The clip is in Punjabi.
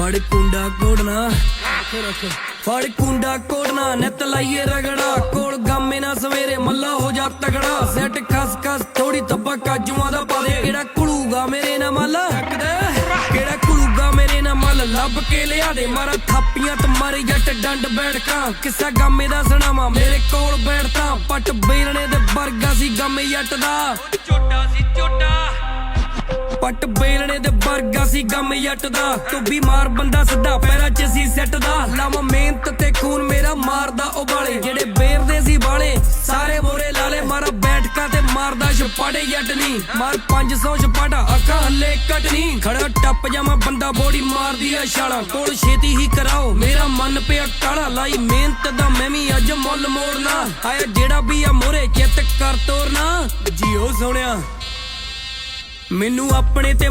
ਫੜ ਕੁੰਡਾ ਕੋੜਨਾ। ਫੜ ਕੁੰਡਾ ਕੋੜਨਾ, ਨਿਤ ਲਾਈਏ ਰਗੜਾ। ਕੋਲ ਗਾਮੇ ਨਾ ਸਵੇਰੇ ਮੱਲਾ ਹੋ ਜਾ ਤਗੜਾ ਸੈਟ ਖਸ ਖਸ ਥੋੜੀ ਤੱਬਾ ਕਾਜੂਆਂ ਦਾ ਪਾ ਦੇ। ਕਿਹੜਾ ਕੁਲੂਗਾ ਮੇਰੇ ਨਾਲ ਮੱਲ? ਕਿਹੜਾ ਕੁਲੂਗਾ ਮੇਰੇ ਨਾਲ ਮੱਲ? ਲੱਭ ਕੇ ਲਿਆ ਦੇ ਮਾਰਾ ਥਾਪੀਆਂ ਤੇ ਮਾਰੇ ਜੱਟ ਡੰਡ ਬੈਠਕਾਂ। ਕਿੱਸਾ ਗਾਮੇ ਦਾ ਸੁਣਾਵਾ? ਮੇਰੇ ਕੋਲ ਬੈਠਦਾ ਪੱਟ ਬੇਰਣੇ ਦੇ ਵਰਗਾ ਸੀ ਗਾਮੇ ਜੱਟ ਦਾ। ਝੋਟਾ ਸੀ ਝੋਟਾ। ਪੱਟ ਬੇਲਣੇ ਦੇ ਵਰਗਾ ਸੀ ਗਮ ਜੱਟ ਦਾ ਤੂੰ ਬਿਮਾਰ ਬੰਦਾ ਸਿੱਧਾ ਪੈਰਾਂ 'ਚ ਸੀ ਸੈੱਟ ਦਾ ਲਾਵਾਂ ਮਿਹਨਤ ਤੇ ਖੂਨ ਮੇਰਾ ਮਾਰਦਾ ਉਬਾਲੇ। ਜਿਹੜੇ ਬੇਰਦੇ ਸੀ ਵਾਲੇ, ਸਾਰੇ ਮੋਰੇ ਲਾਲੇ। ਮਾਰਾ ਬੈਠਕਾਂ ਤੇ ਮਾਰਦਾ ਛਪਾੜੇ ਜੱਟ ਨਹੀਂ ਮਾਰ 500 ਛਪਾੜਾ ਅੱਖਾਂ ਹੱਲੇ ਕਟਨੀ। ਖੜਾ ਟੱਪ ਜਾਵਾਂ ਬੰਦਾ ਬੋੜੀ ਮਾਰਦੀ ਆ ਛਾਲਾਂ। ਕੋਲ ਛੇਤੀ ਹੀ ਕਰਾਓ, ਮੇਰਾ ਮਨ ਪਿਆ ਕਾਲਾ। ਲਾਈ ਮਿਹਨਤ ਦਾ ਮੈਂ ਵੀ ਅੱਜ ਮੁੱਲ ਮੋੜਨਾ। ਆਇਆ ਜਿਹੜਾ ਵੀ ਆ ਮੋਰੇ ਚਿੱਤ ਕਰ ਤੋਰਨਾ। ਜੀਓ ਸੋਹਣਿਆ। ਮੈਨੂੰ ਆਪਣੇ ਤੇ